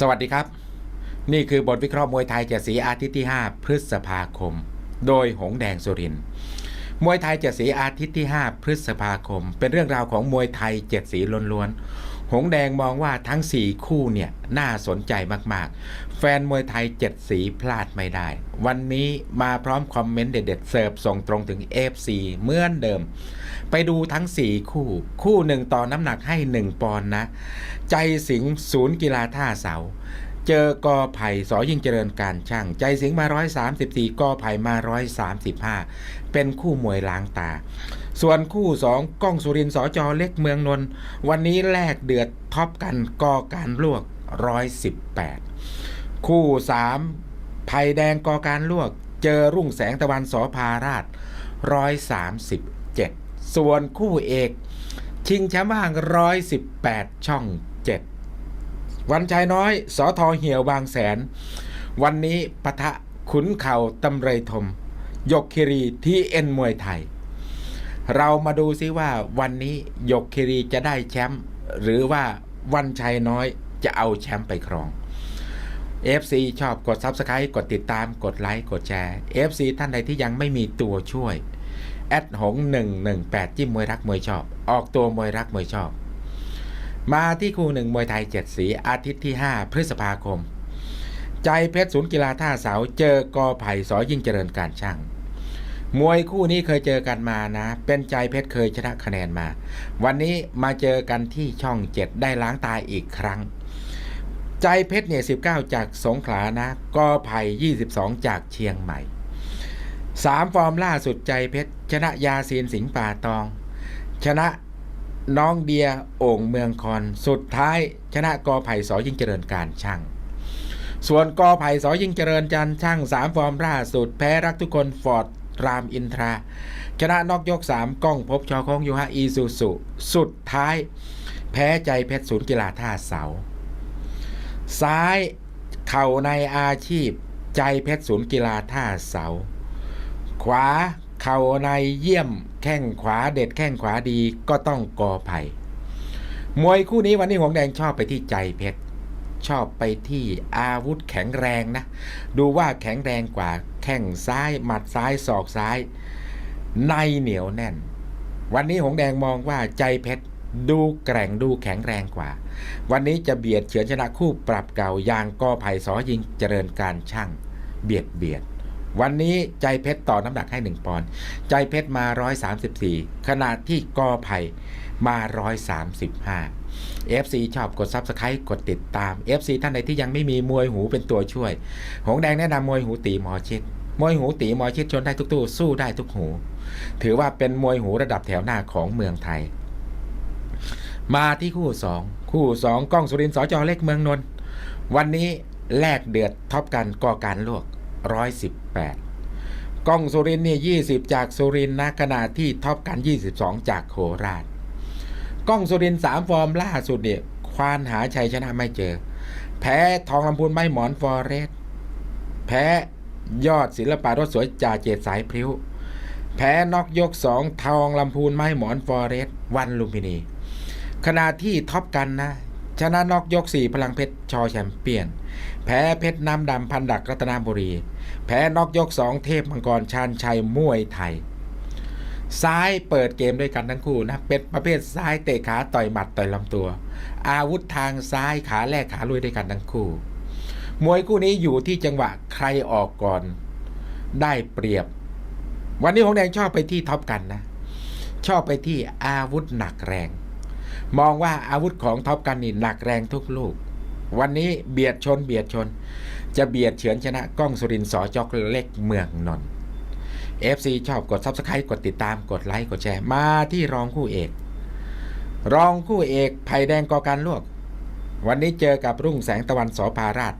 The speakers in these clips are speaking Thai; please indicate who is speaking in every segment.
Speaker 1: สวัสดีครับ นี่คือบทวิเคราะห์มวยไทยเจ็ดสีอาทิตย์ที่ 5 พฤษภาคม โดยหงแดงสุรินมวยไทยเจ็ดสีอาทิตย์ที่ 5 พฤษภาคม เป็นเรื่องราวของมวยไทยเจ็ดสีล้วนๆ หงแดงมองว่าทั้ง 4 คู่เนี่ยน่าสนใจมากๆ แฟนมวยไทยเจ็ดสีพลาดไม่ได้ วันนี้มาพร้อมคอมเมนต์เด็ดๆเสิร์ฟส่งตรงถึง FC เหมือนเดิม ไปดูทั้ง 4 คู่ คู่หนึ่งต่อน้ำหนักให้ 1 ปอนด์นะ ใจสิงศูนย์กีฬาท่าเสา เจอกอไผ่สอยิ่งเจริญการช่าง ใจสิงมา134กอไผ่มา135เป็นคู่มวยล้างตา ส่วนคู่2ก้องสุรินทร์สอจอเล็กเมืองนนท์วันนี้แลกเดือดท็อปกันกอการลวก118คู่3ไผ่แดงกอการลวก เจอรุ่งแสงตะวันสอพาราช137ส่วนคู่เอก ชิงแชมป์ว่าง118ช่อง7 วันชัยน้อยสอทอเหี่ยวบางแสน วันนี้ปะทะขุนเข่าตำเรทม ยกคิรีที่เอ็นมวยไทย เรามาดูซิว่าวันนี้ยกคิรีจะได้แชมป์หรือว่าวันชัยน้อยจะเอาแชมป์ไปครอง FC ชอบกด Subscribe กดติดตามกดไลค์กดแชร์ FC ท่านใดที่ยังไม่มีตัวช่วยแอดหง118 จิ้มมวยรักมวยชอบ ออกตัวมวยรักมวยชอบ มาที่คู่หนึ่งมวยไทยเจ็ดสีอาทิตย์ที่ 5 พฤษภาคม ใจเพชรศูนย์กีฬาท่าเสาเจอกอไผ่สอยิ่งเจริญการช่าง มวยคู่นี้เคยเจอกันมานะ เป็นใจเพชรเคยชนะคะแนนมา วันนี้มาเจอกันที่ช่อง7ได้ล้างตาอีกครั้ง ใจเพชรเนี่ย19จากสงขลานะกอไผ่22 จากเชียงใหม่สามฟอร์มล่าสุดใจเพชรชนะยาซีนสิงห์ป่าตอง ชนะ น้องเดียโอ่งเมืองคอน สุดท้าย ชนะกอไผ่สอยิ่งเจริญการช่าง ส่วนกอไผ่สอยิ่งเจริญจันช่างสามฟอร์มล่าสุดแพ้รักทุกคนฟอร์ดรามอินทรา ชนะนอกยกสามก้องพบชอคงยูฮะอีซูซุสุดท้าย แพ้ใจเพชรศูนย์กีฬาท่าเสา ซ้ายเข่าในอาชีพ ใจเพชรศูนย์กีฬาท่าเสา ขวา เข่าในเยี่ยมแข้งขวาเด็ดแข้งขวาดีก็ต้องกอไผ่มวยคู่นี้วันนี้หงแดงชอบไปที่ใจเพชรชอบไปที่อาวุธแข็งแรงนะ ดูว่าแข็งแรงกว่าแข้งซ้าย หมัดซ้ายศอกซ้าย ในเหนียวแน่น วันนี้หงแดงมองว่าใจเพชรดูแกร่งดูแข็งแรงกว่า วันนี้จะเบียดเฉือนชนะคู่ปรับเก่าอย่างกอไผ่สอยิงเจริญการช่าง เบียดเบียด วันนี้ใจเพชรต่อน้ำหนักให้ 1 ปอนด์ใจเพชรมา 134 ขณะที่กอไผ่มา 135 FC ชอบกด Subscribe กดติดตาม FC ท่านใดที่ยังไม่มีมวยหูเป็นตัวช่วย หงแดงแนะนำมวยหูตีหมอชิดมวยหูตีหมอชิดชนได้ทุกตู้สู้ได้ทุกหู ถือว่าเป็นมวยหูระดับแถวหน้าของเมืองไทย มาที่คู่ 2 คู่ 2 กล้องสุรินทร์สจเล็กเมืองนนท์วันนี้แลกเดือดท็อปกันก่อการลวก 118 ก้องสุรินเนี่ย20 จากสุรินนะขณะที่ท็อปกัน 22 จากโคราช ก้องสุรินสามฟอร์มล่าสุดเนี่ยควานหาชัยชนะไม่เจอ แพ้ทองลำพูนไม่หมอนฟอเรสต์แพ้ยอดศิลปะรถสวยจ่าเจตสายพริ้ว แพ้นอกยกสองทองลำพูนไม่หมอนฟอเรสต์วันลุมพินี ขณะที่ท็อปกันนะ ชนะนอกยก4พลังเพชรชอแชมเปี้ยน แพ้เพชรน้ำดำพันดักรัตนบุรี แพ้นอกยก 2 เทพมังกรชาญชัยมวยไทย ซ้ายเปิดเกมด้วยกันทั้งคู่นะ เป็นประเภทซ้ายเตะขาต่อยหมัดต่อยลำตัว อาวุธทางซ้ายขาแรกขาลุยด้วยกันทั้งคู่ มวยคู่นี้อยู่ที่จังหวะใครออกก่อนได้เปรียบ วันนี้หงแดงชอบไปที่ท็อปกันนะ ชอบไปที่อาวุธหนักแรง มองว่าอาวุธของท็อปกันนี่หนักแรงทุกลูก วันนี้เบียดชนเบียดชน จะเบียดเฉือนชนะกล้องสุรินทร์สอจอกเล็กเมืองนนท์ FC ชอบกด Subscribe กดติดตามกดไลค์กดแชร์มาที่รองคู่เอก รองคู่เอกไผ่แดงกอการลวก วันนี้เจอกับรุ่งแสงตะวันสอพาราช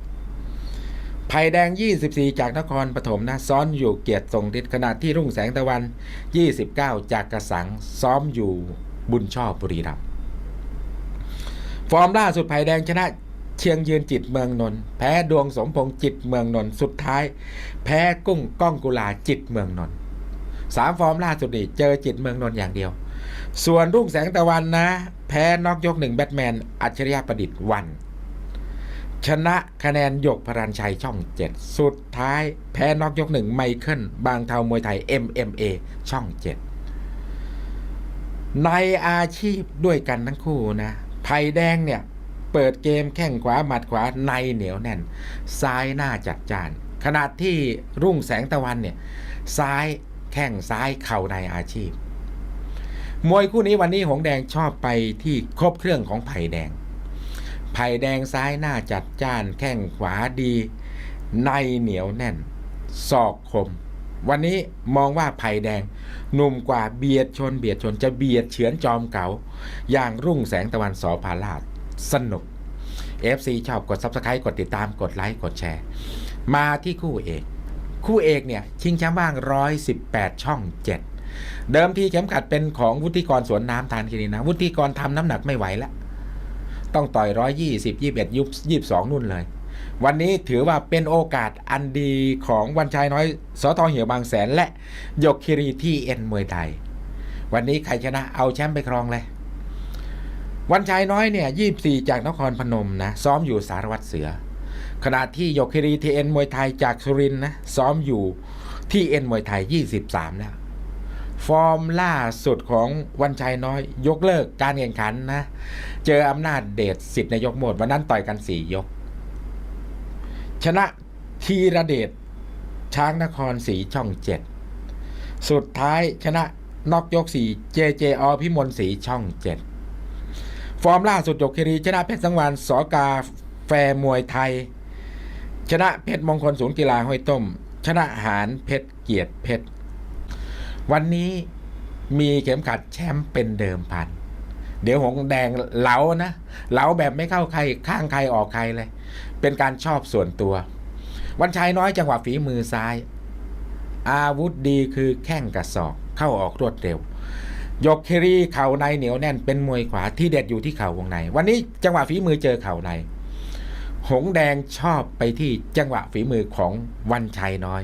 Speaker 1: 137ไผ่แดง 24 จากนครปฐมนะซ้อนอยู่เกียรติทรงฤทธิ์ขณะที่รุ่งแสงตะวัน 29 จากกระสังซ้อมอยู่บุญชอบบุรีรัมย์ ฟอร์มล่าสุดไผ่แดงชนะเชียงยืนจิตเมืองนนท์แพ้ดวงสมพงษ์จิตเมืองนนท์สุดท้าย แพ้กุ้งก้องกุลาจิตเมืองนนท์สามฟอร์มล่าสุดนี่เจอจิตเมืองนนท์อย่างเดียว ส่วนรุ่งแสงตะวันนะ แพ้นอกยกหนึ่งแบทแมน อัจฉริยะประดิษฐ์วัน ชนะคะแนนยกพรัญชัยช่อง7สุดท้าย แพ้นอกยกหนึ่งไมเคิลบางเทามวยไทย MMA ช่อง7ในอาชีพด้วยกันทั้งคู่นะ ไผ่แดงเนี่ยเปิดเกมแข้งขวาหมัดขวาในเหนียวแน่น ซ้ายหน้าจัดจาน ขณะที่รุ่งแสงตะวันเนี่ยซ้ายแข้งซ้ายเข่าในอาชีพ มวยคู่นี้วันนี้หงแดงชอบไปที่ครบเครื่องของไผ่แดง ไผ่แดงซ้ายหน้าจัดจ้าน แข้งขวาดี ในเหนียวแน่น ศอกคม วันนี้มองว่าไผ่แดง หนุ่มกว่าเบียดชนเบียดชนจะเบียดเฉือนจอมเก่า อย่างรุ่งแสงตะวันสอพาลาดสนุก FC ชอบกด Subscribe กดติดตามกดไลค์กดแชร์ มาที่คู่เอก คู่เอกเนี่ยชิงแชมป์บ้าง 118 ช่อง 7 เดิมทีเข็มขัดเป็นของวุฒิกรสวนน้ำทานคินีนะ วุฒิกรทำน้ำหนักไม่ไหวแล้วต้องต่อย 120 21ยุบ22 นู่นเลย วันนี้ถือว่าเป็นโอกาสอันดีของวันชายน้อยสอทองเหี่ยวบางแสนและยกคิรีที่เอ็นมวยไทย วันนี้ใครชนะเอาแชมป์ไปครองเลย วันชายน้อยเนี่ย24จากนครพนมนะซ้อมอยู่สารวัตรเสือ ขณะที่ยกคิรีทีเอ็นมวยไทยจากสุรินนะซ้อมอยู่ที่เอ็นมวยไทย 23 แล้ว ฟอร์มล่าสุดของวันชัยน้อย ยกเลิกการแข่งขันนะ เจออำนาจเดชสิทธิ์นายกหมดวันนั้นต่อยกัน 4 ยก ชนะทีระเดชช้างนครสีช่อง7สุดท้ายชนะนอกยก4เจเจอพิมลสีช่อง7ฟอร์มล่าสุดยกคิรีชนะเพชรสังวานสอกาแฟมวยไทย ชนะเพชรมงคลศูนย์กีฬาห้วยต้ม ชนะหารเพชรเกียรติเพชรวันนี้มีเข็มขัดแชมป์เป็นเดิมพัน เดี๋ยวหงแดงเหลานะ เหลาแบบไม่เข้าใครข้างใครออกใครเลย เป็นการชอบส่วนตัว วันชัยน้อยจังหวะฝีมือซ้าย อาวุธดีคือแข้งกระสอบเข้าออกรวดเร็ว ยกเครีเข่าในเหนียวแน่นเป็นมวยขวาที่เด็ดอยู่ที่เข่าวงใน วันนี้จังหวะฝีมือเจอเข่าใน หงแดงชอบไปที่จังหวะฝีมือของวันชัยน้อย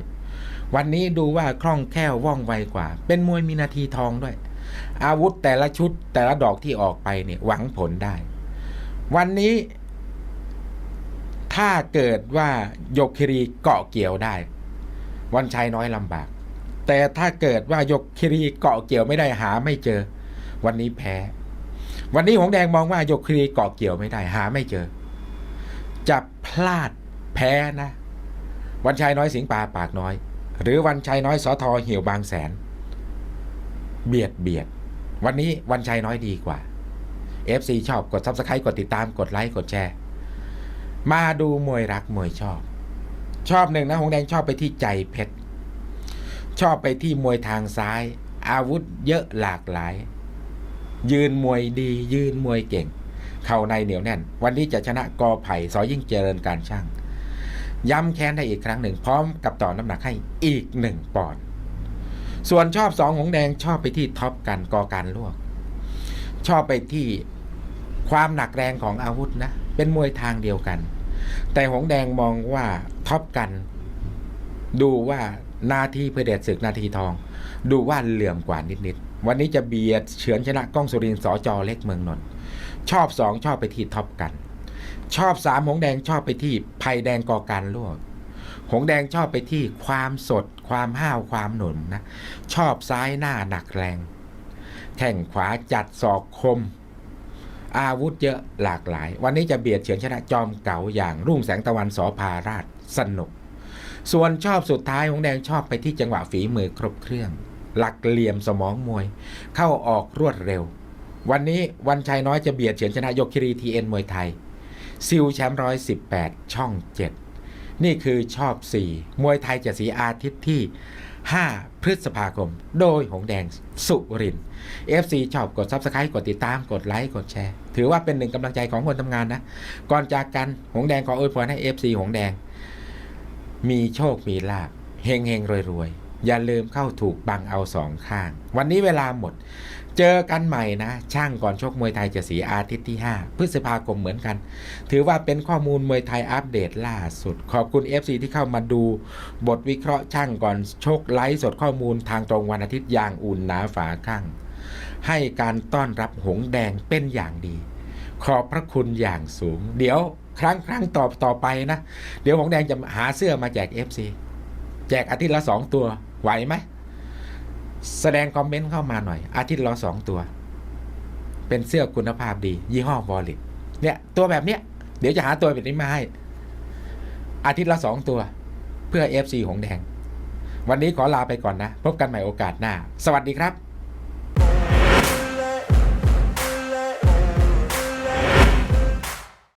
Speaker 1: วันนี้ดูว่าคล่องแคล่วว่องไวกว่า เป็นมวยมีนาทีทองด้วย อาวุธแต่ละชุดแต่ละดอกที่ออกไปเนี่ยหวังผลได้ วันนี้ ถ้าเกิดว่ายกคิรีเกาะเกี่ยวได้ วันชัยน้อยลำบาก แต่ถ้าเกิดว่ายกคิรีเกาะเกี่ยวไม่ได้หาไม่เจอ วันนี้แพ้ วันนี้หงแดงมองว่ายกคิรีเกาะเกี่ยวไม่ได้หาไม่เจอ จะพลาดแพ้นะ วันชัยน้อยสิงปาปากน้อย หรือวันชัยน้อยสอทอเหี่ยวบางแสน เบียดเบียด วันนี้วันชัยน้อยดีกว่า FC ชอบกด Subscribe กดติดตามกดไลค์กดแชร์ มาดูมวยรักมวยชอบ ชอบหนึ่งนะหงแดงชอบไปที่ใจเพชรชอบไปที่มวยทางซ้าย อาวุธเยอะหลากหลาย ยืนมวยดียืนมวยเก่ง เข่าในเหนียวแน่น วันนี้จะชนะกอไผ่สอยิ่งเจริญการช่าง ย้ำแค้นได้อีกครั้งหนึ่งพร้อมกับต่อน้ำหนักให้อีกหนึ่งปอนด์ส่วนชอบสองหงแดงชอบไปที่ท็อปกันกอการลวก ชอบไปที่ความหนักแรงของอาวุธนะ เป็นมวยทางเดียวกัน แต่หงแดงมองว่าท็อปกัน ดูว่านาทีเพื่อเดชศึกนาทีทอง ดูว่าเหลื่อมกว่านิดๆวันนี้จะเบียดเฉือนชนะกล้องสุรินทร์สอจอเล็กเมืองนนท์ชอบสองชอบไปที่ท็อปกัน ชอบสามหงแดงชอบไปที่ไผ่แดงกอการลวกหงแดงชอบไปที่ความสด ความห้าวความหนุนนะ ชอบซ้ายหน้าหนักแรง แข่งขวาจัดศอกคม อาวุธเยอะหลากหลาย วันนี้จะเบียดเฉือนชนะจอมเก่าอย่างรุ่งแสงตะวันสอพาราชสนุก ส่วนชอบสุดท้ายหงแดงชอบไปที่จังหวะฝีมือครบเครื่อง หลักเหลี่ยมสมองมวย เข้าออกรวดเร็ว วันนี้วันชัยน้อยจะเบียดเฉือนชนะยกคิรีทีเอ็นมวยไทยซิลแชมป์ร้อยสิบแปดช่องเจ็ดนี่คือชอบสี่มวยไทยจะสีอาทิตย์ที่ 5 พฤษภาคม โดยหงแดงสุริน FC ชอบกด Subscribe กดติดตามกดไลค์กดแชร์ ถือว่าเป็นหนึ่งกำลังใจของคนทำงานนะ ก่อนจากกันหงแดงขออวยพรให้ FC หงแดง มีโชคมีลาบเฮงเฮงรวยรวยอย่าลืมเข้าถูกบังเอาสองข้าง วันนี้เวลาหมด เจอกันใหม่นะ ช่างก่อนชกมวยไทยจะสีอาทิตย์ที่ 5 พฤษภาคมเหมือนกัน ถือว่าเป็นข้อมูลมวยไทยอัปเดตล่าสุด ขอบคุณ FC ที่เข้ามาดูบทวิเคราะห์ช่างก่อนชกไลฟ์สดข้อมูลทางตรงวันอาทิตย์อย่างอุ่นหนาฝาข้างให้การต้อนรับหงแดงเป็นอย่างดี ขอบพระคุณอย่างสูง เดี๋ยวครั้งครั้งต่อต่อไปนะ เดี๋ยวหงแดงจะหาเสื้อมาแจก FC แจกอาทิตย์ละสองตัวไหวไหม แสดงคอมเมนต์เข้ามาหน่อย อาทิตย์ละสองตัว เป็นเสื้อคุณภาพดี ยี่ห้อวอลลิตเนี่ย ตัวแบบเนี้ย เดี๋ยวจะหาตัวแบบนี้มาให้ อาทิตย์ละสองตัว เพื่อ FC หงแดง วันนี้ขอลาไปก่อนนะ พบกันใหม่โอกาสหน้า สวัสดีครับ